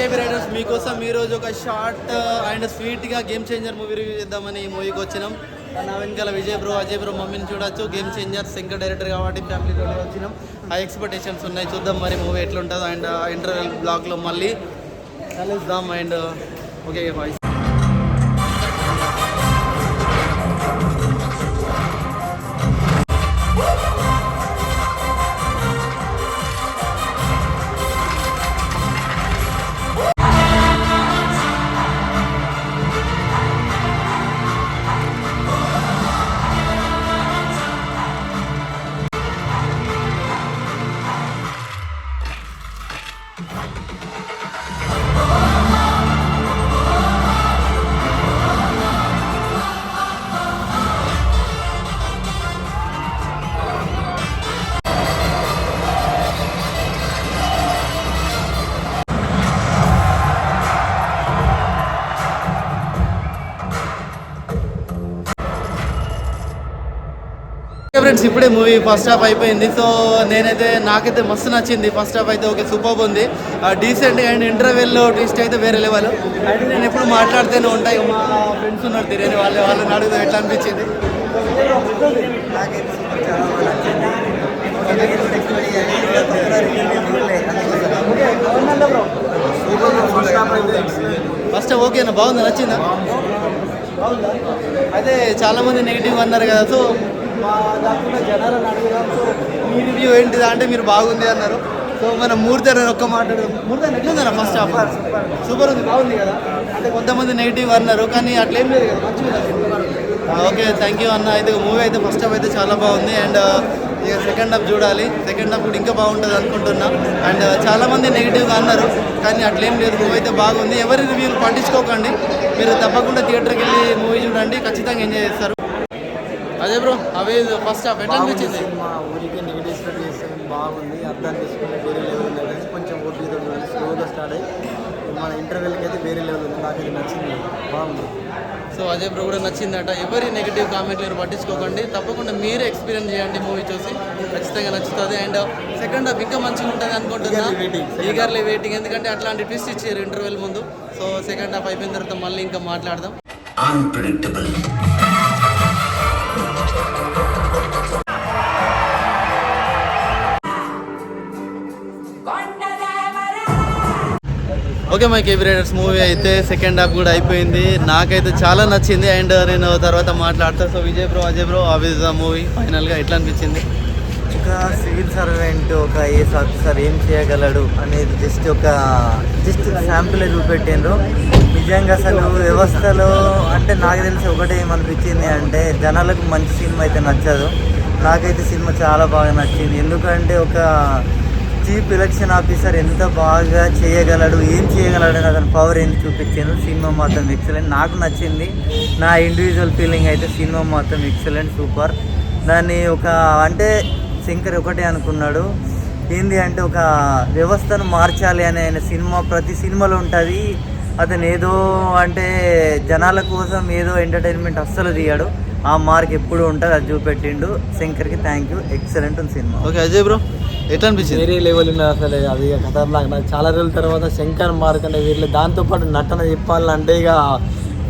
KB riders మీకోసం ఈ రోజు ఒక షార్ట్ అండ్ స్వీట్గా గేమ్ చేంజర్ మూవీ రివ్యూ చేద్దామని ఈ మూవీకి వచ్చినాం. నా వెనకాల విజయ్ బ్రో అజయ్ బ్రో మమ్మీని చూడొచ్చు. గేమ్ చేంజర్ శంకర్ డైరెక్టర్ కాబట్టి ఫ్యామిలీతో వచ్చినాం. హై ఎక్స్పెక్టేషన్స్ ఉన్నాయి. చూద్దాం మరి మూవీ ఎట్లుంటుంది. అండ్ ఇంటర్వెల్ బ్లాగ్లో మళ్ళీ కలుద్దాం. అండ్ ఓకే బాయ్ ఫ్రెండ్స్ ఇప్పుడే మూవీ ఫస్ట్ హాఫ్ అయిపోయింది. సో నేనైతే నాకైతే మస్తు నచ్చింది. ఫస్ట్ హాఫ్ అయితే ఓకే సూపర్ ఉంది. డీసెంట్ అండ్ ఇంటర్వెల్లో ట్విస్ట్ అయితే వేరే లెవెల్ అండ్ నేను ఎప్పుడు మాట్లాడితేనే ఉంటాయి. మా ఫ్రెండ్స్ ఉన్నారు తెలియని వాళ్ళు వాళ్ళని అడుగుదాం ఎట్లా అనిపించింది. నచ్చింది ఫస్ట్ ఓకేనా? బాగుంది? నచ్చిందా? అయితే చాలా మంది నెగిటివ్ అన్నారు కదా. సో మా దాంట్లో జనాలను సో మీ రివ్యూ ఏంటిదా అంటే మీరు బాగుంది అన్నారు. సో మన మూర్తి అని ఒక్క మాట్లాడదాం మూర్తి అని ఎట్లుందన్న ఫస్ట్ హాఫ్ సూపర్ ఉంది బాగుంది కదా? అంటే కొంతమంది నెగిటివ్ అన్నారు కానీ అట్లేం లేదు కదా మంచిగా ఓకే థ్యాంక్ యూ అన్న. అయితే మూవీ అయితే ఫస్ట్ హాఫ్ అయితే చాలా బాగుంది. అండ్ uh, ఇక సెకండ్ హాఫ్ చూడాలి. సెకండ్ హాఫ్ కూడా ఇంకా బాగుంటుంది అనుకుంటున్నా. అండ్ uh, చాలా మంది నెగిటివ్గా అన్నారు కానీ అట్లేం లేదు. మూవీ అయితే బాగుంది. ఎవరి రివ్యూలు పట్టించుకోకండి. మీరు తప్పకుండా థియేటర్కి వెళ్ళి మూవీ చూడండి. ఖచ్చితంగా ఎంజాయ్ చేస్తారు. అదే బ్రో అవే ఫస్ట్ హాఫ్ ఎట్లా అనిపించింది? సినిమా ఊరికి నెగిటివ్ చేస్తే బాగుంది అర్థం చేసుకుంటే వేరే లెవెల్ ఉంది. కొంచెం చూడాలి స్లోగా స్టార్ట్ అయ్యి మన ఇంటర్వెల్కి అయితే వేరే లెవెల్ ఉంది. నాకు ఇది నచ్చింది. బాగుంది. సో అదే బ్రో కూడా నచ్చిందట. ఎవరి నెగిటివ్ కామెంట్లు మీరు పట్టించుకోకండి. తప్పకుండా మీరే ఎక్స్పీరియన్స్ చేయండి మూవీ చూసి. ఖచ్చితంగా నచ్చుతుంది. అండ్ సెకండ్ హాఫ్ ఇంకా మంచిగా ఉంటుంది అనుకుంటున్నా. ఈగర్లీ వెయిటింగ్ ఎందుకంటే అట్లాంటి ట్విస్ట్ ఇచ్చారు ఇంటర్వెల్ ముందు. సో సెకండ్ హాఫ్ అయిపోయిన తర్వాత మళ్ళీ ఇంకా మాట్లాడదాం. Unpredictable. Okay my KB riders movie అయితే సెకండ్ హాఫ్ కూడా అయిపోయింది. నాకైతే చాలా నచ్చింది. అండ్ నేను తర్వాత మాట్లాడతా. So Vijay bro Ajay bro ఆవిజ్ movie ఫైనల్గా ఎట్లా అనిపించింది? ఒక సివిల్ సర్వెంట్ ఒక ఐఏఎస్ ఆఫీసర్ ఏం చేయగలడు అనేది జస్ట్ ఒక జస్ట్ శాంపుల్ చూపెట్టిండ్రు. నిజంగా అసలు వ్యవస్థలో అంటే నాకు తెలిసి ఒకటే ఏమనిపించింది అంటే జనాలకు మంచి సినిమా అయితే నచ్చదు. నాకైతే సినిమా చాలా బాగా నచ్చింది. ఎందుకంటే ఒక చీఫ్ ఎలక్షన్ ఆఫీసర్ ఎంత బాగా చేయగలడు ఏం చేయగలడు అని అతని పవర్ ఏం చూపించాను సినిమా మాత్రం ఎక్సలెంట్ నాకు నచ్చింది. నా ఇండివిజువల్ ఫీలింగ్ అయితే సినిమా మాత్రం ఎక్సలెంట్ సూపర్ దాన్ని ఒక అంటే శంకర్ ఒకటే అనుకున్నాడు. ఏంది అంటే ఒక వ్యవస్థను మార్చాలి అనే ఆయన సినిమా ప్రతి సినిమాలో ఉంటుంది అతను ఏదో అంటే జనాల కోసం ఏదో ఎంటర్టైన్మెంట్ అస్సలు తీయడు. ఆ మార్క్ ఎప్పుడు ఉంటుంది అది చూపెట్టిండు. శంకర్కి థ్యాంక్ యూ ఎక్సలెంట్ ఉంది సినిమా. ఓకే అజయ్ బ్రో ఎట్లా అనిపించింది వేరే లెవెల్ ఉన్నది అసలు అది ఖతర్నాక్ నాకు చాలా రోజుల తర్వాత శంకర్ మార్క్ అంటే వేరే దాంతోపాటు నటన చెప్పాలంటే ఇక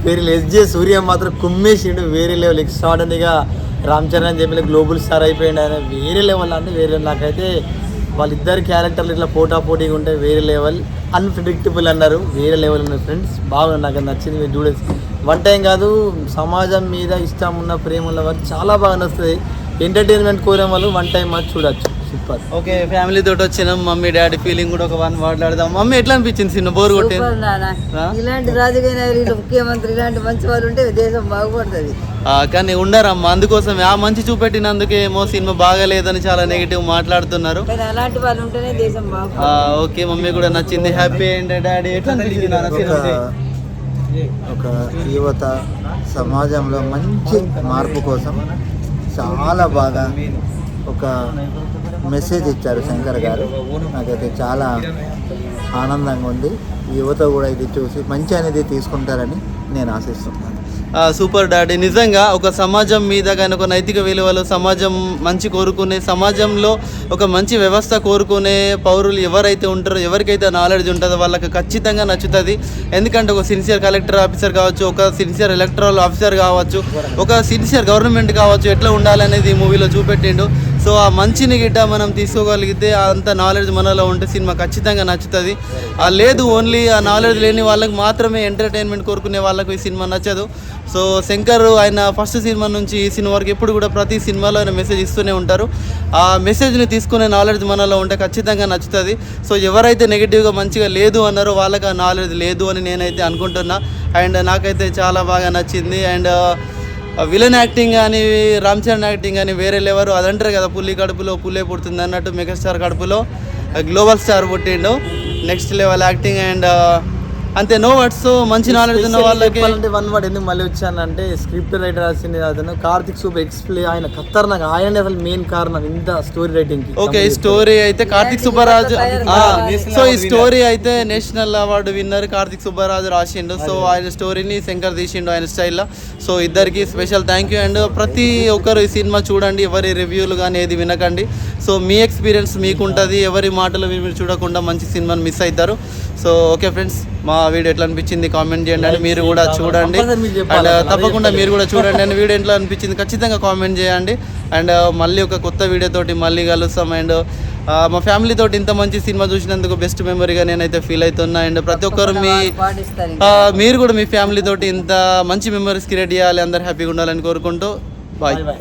వేరే ఎస్జే సూర్య మాత్రం కుమ్మేసిండు. వేరే లెవెల్ ఎక్స్ట్రాడనరీగా రామ్ చరణ్ చెప్పిన గ్లోబల్ స్టార్ అయిపోయిండు. ఆయన వేరే లెవెల్ అంటే వేరే నాకైతే వాళ్ళిద్దరు క్యారెక్టర్లు ఇట్లా పోటా పోటీగా ఉంటే వేరే లెవెల్. అన్ప్రిడిక్టబుల్ అన్నారు. వేరే లెవెల్ ఉన్నాయి ఫ్రెండ్స్. బాగా నాకు నచ్చింది మీరు చూడేసి వన్ టైం కాదు సమాజం మీద ఇష్టం ఉన్న ప్రేమ ఉన్న వారు చాలా బాగా నచ్చుతుంది ఎంటర్టైన్మెంట్ కోరే వాళ్ళు వన్ టైం అది చూడొచ్చు. సూపర్ ఓకే ఫ్యామిలీ తోటి వచ్చినాం. మమ్మీ డాడీ ఫీలింగ్ కూడా ఒక వన్ మాట్లాడదాం మమ్మీ ఎట్లా అనిపించింది సినిమా? బోర్ కొట్టింది? ఇలాంటి రాజకీయ నాయకులు ముఖ్యమంత్రి ఇలాంటి మంచి వాళ్ళు ఉంటే దేశం బాగుపడుతుంది. ఆ, కానీ ఉండరమ్మా అందుకోసం ఆ మంచి చూపెట్టినందుకే ఏమో సినిమా బాగాలేదని చాలా నెగిటివ్ మాట్లాడుతున్నారు. అలాంటి వాళ్ళు ఉంటేనే దేశం ఓకే మమ్మీ కూడా నచ్చింది. Happy and daddy? ఎట్లా ఒక యువత సమాజంలో మంచి మార్పు కోసం చాలా బాగా ఒక మెసేజ్ ఇచ్చారు శంకర్ గారు. నాకైతే చాలా ఆనందంగా ఉంది. యువత కూడా ఇది చూసి మంచి అనేది తీసుకుంటారని నేను ఆశిస్తున్నాను. Super daddy. నిజంగా ఒక సమాజం మీద కానీ ఒక నైతిక విలువలు సమాజం మంచి కోరుకునే సమాజంలో ఒక మంచి వ్యవస్థ కోరుకునే పౌరులు ఎవరైతే ఉంటారో ఎవరికైతే నాలెడ్జ్ ఉంటుందో వాళ్ళకి ఖచ్చితంగా నచ్చుతుంది. ఎందుకంటే ఒక సిన్సియర్ కలెక్టర్ ఆఫీసర్ కావచ్చు ఒక సిన్సియర్ ఎలక్ట్రల్ ఆఫీసర్ కావచ్చు ఒక సిన్సియర్ గవర్నమెంట్ కావచ్చు ఎట్లా ఉండాలనేది ఈ మూవీలో చూపెట్టిండు. సో ఆ మంచిని గిట్ట మనం తీసుకోగలిగితే అంత నాలెడ్జ్ మనలో ఉంటే సినిమా ఖచ్చితంగా నచ్చుతుంది. ఆ లేదు ఓన్లీ ఆ నాలెడ్జ్ లేని వాళ్ళకి మాత్రమే ఎంటర్టైన్మెంట్ కోరుకునే వాళ్ళకు ఈ సినిమా నచ్చదు. సో శంకర్ ఆయన ఫస్ట్ సినిమా నుంచి ఈ సినిమా వరకు ఎప్పుడు కూడా ప్రతి సినిమాలో ఆయన మెసేజ్ ఇస్తూనే ఉంటారు. ఆ మెసేజ్ని తీసుకునే నాలెడ్జ్ మనలో ఉంటే ఖచ్చితంగా నచ్చుతుంది. సో ఎవరైతే నెగిటివ్గా మంచిగా లేదు అన్నారో వాళ్ళకి ఆ నాలెడ్జ్ లేదు అని నేనైతే అనుకుంటున్నా. అండ్ నాకైతే చాలా బాగా నచ్చింది. అండ్ విలన్ యాక్టింగ్ కానీ రామ్ చరణ్ యాక్టింగ్ కానీ వేరే లేవరు. అది అంటారు కదా పుల్లి కడుపులో పుల్లే పుడుతుంది అన్నట్టు మెగాస్టార్ కడుపులో గ్లోబల్ స్టార్ పుట్టిండు. నెక్స్ట్ లెవెల్ యాక్టింగ్ అండ్ అంతే నో వర్డ్స్ మంచి నాలెడ్జ్ ఉన్న వాళ్ళకి చెప్పాలంటే వన్ వర్డ్ ఎందుకు మళ్ళీ వచ్చానంటే స్క్రిప్ట్ రైటర్ రాసింది అతను కార్తిక్ సూపర్ ఎక్స్ప్లే ఆయన ఖతర్నాక్ ఆయన అసలు మెయిన్ కారణం ఇంత స్టోరీ రైటింగ్కి. ఓకే ఈ స్టోరీ అయితే కార్తిక్ సుబ్బరాజు సో ఈ స్టోరీ అయితే national award winner Karthik Subbaraju రాసిండు. సో ఆయన స్టోరీని శంకర్ తీసిండు ఆయన స్టైల్లో సో ఇద్దరికి స్పెషల్ థ్యాంక్ యూ అండ్ ప్రతి ఒక్కరు ఈ సినిమా చూడండి ఎవరి రివ్యూలు కానీ ఏది వినకండి. సో మీ ఎక్స్పీరియన్స్ మీకు ఉంటుంది ఎవరి మాటలు మీరు చూడకుండా మంచి సినిమాని మిస్ అవుతారు సో ఓకే ఫ్రెండ్స్ మా వీడియో ఎట్లా అనిపించింది కామెంట్ చేయండి అండ్ మీరు కూడా చూడండి. అండ్ తప్పకుండా. మీరు కూడా చూడండి. అండ్ వీడియో ఎట్లా అనిపించింది ఖచ్చితంగా కామెంట్ చేయండి. అండ్ మళ్ళీ ఒక కొత్త వీడియో తోటి మళ్ళీ కలుస్తాం. అండ్ మా ఫ్యామిలీ తోటి ఇంత మంచి సినిమా చూసినందుకు బెస్ట్ మెమరీగా నేనైతే ఫీల్ అవుతున్నా. అండ్ ప్రతి ఒక్కరు మీ మీరు కూడా మీ ఫ్యామిలీ తోటి ఇంత మంచి మెమరీస్ క్రియేట్ చేయాలి అందరు హ్యాపీగా ఉండాలని కోరుకుంటూ. Bye bye